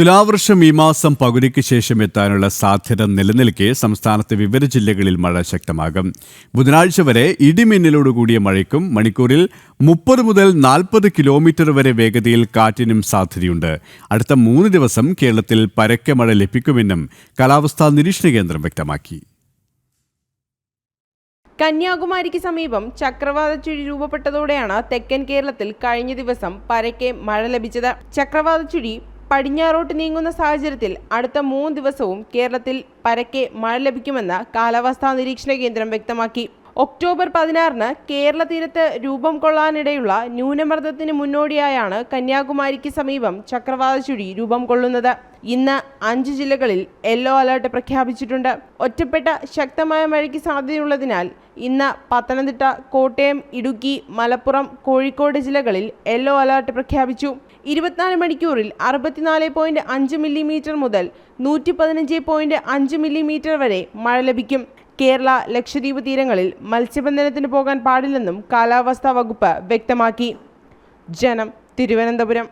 തുലാവർഷം ഈ മാസം പകുതിക്ക് ശേഷം എത്താനുള്ള സാധ്യത നിലനിൽക്കെ സംസ്ഥാനത്തെ വിവിധ ജില്ലകളിൽ മഴ ശക്തമാകും. ബുധനാഴ്ച വരെ ഇടിമിന്നലോടുകൂടിയ മഴയ്ക്കും മണിക്കൂറിൽ മുപ്പത് മുതൽ നാൽപ്പത് കിലോമീറ്റർ വരെ വേഗതയിൽ കാറ്റിനും സാധ്യതയുണ്ട്. അടുത്ത മൂന്ന് ദിവസം കേരളത്തിൽ പരക്കെ മഴ ലഭിക്കുമെന്നും കാലാവസ്ഥാ നിരീക്ഷണ കേന്ദ്രം വ്യക്തമാക്കി. കന്യാകുമാരിക്ക് സമീപം ചക്രവാത ചുഴി രൂപപ്പെട്ടതോടെയാണ് തെക്കൻ കേരളത്തിൽ കഴിഞ്ഞ ദിവസം പരക്കെ മഴ ലഭിച്ചത്. ചക്രവാത ചുഴി പടിഞ്ഞാറോട്ട് നീങ്ങുന്ന സാഹചര്യത്തിൽ അടുത്ത മൂന്ന് ദിവസവും കേരളത്തിൽ പരക്കെ മഴ ലഭിക്കുമെന്ന് കാലാവസ്ഥാ നിരീക്ഷണ കേന്ദ്രം വ്യക്തമാക്കി. ഒക്ടോബർ പതിനാറിന് കേരള തീരത്ത് രൂപം കൊള്ളാനിടയുള്ള ന്യൂനമർദ്ദത്തിന് മുന്നോടിയായാണ് കന്യാകുമാരിക്ക് സമീപം ചക്രവാത ചുഴി രൂപം കൊള്ളുന്നത്. ഇന്ന് അഞ്ച് ജില്ലകളിൽ യെല്ലോ അലർട്ട് പ്രഖ്യാപിച്ചിട്ടുണ്ട്. ഒറ്റപ്പെട്ട ശക്തമായ മഴയ്ക്ക് സാധ്യതയുള്ളതിനാൽ ഇന്ന് പത്തനംതിട്ട കോട്ടയം ഇടുക്കി മലപ്പുറം കോഴിക്കോട് ജില്ലകളിൽ യെല്ലോ അലർട്ട് പ്രഖ്യാപിച്ചു. ഇരുപത്തിനാല് മണിക്കൂറിൽ അറുപത്തിനാല് പോയിന്റ് അഞ്ച് മില്ലിമീറ്റർ മുതൽ നൂറ്റി പതിനഞ്ച് പോയിന്റ് അഞ്ച് മില്ലിമീറ്റർ വരെ മഴ ലഭിക്കും. കേരള ലക്ഷദ്വീപ് തീരങ്ങളിൽ മത്സ്യബന്ധനത്തിന് പോകാൻ പാടില്ലെന്നും കാലാവസ്ഥാ വകുപ്പ് വ്യക്തമാക്കി. ജനം തിരുവനന്തപുരം.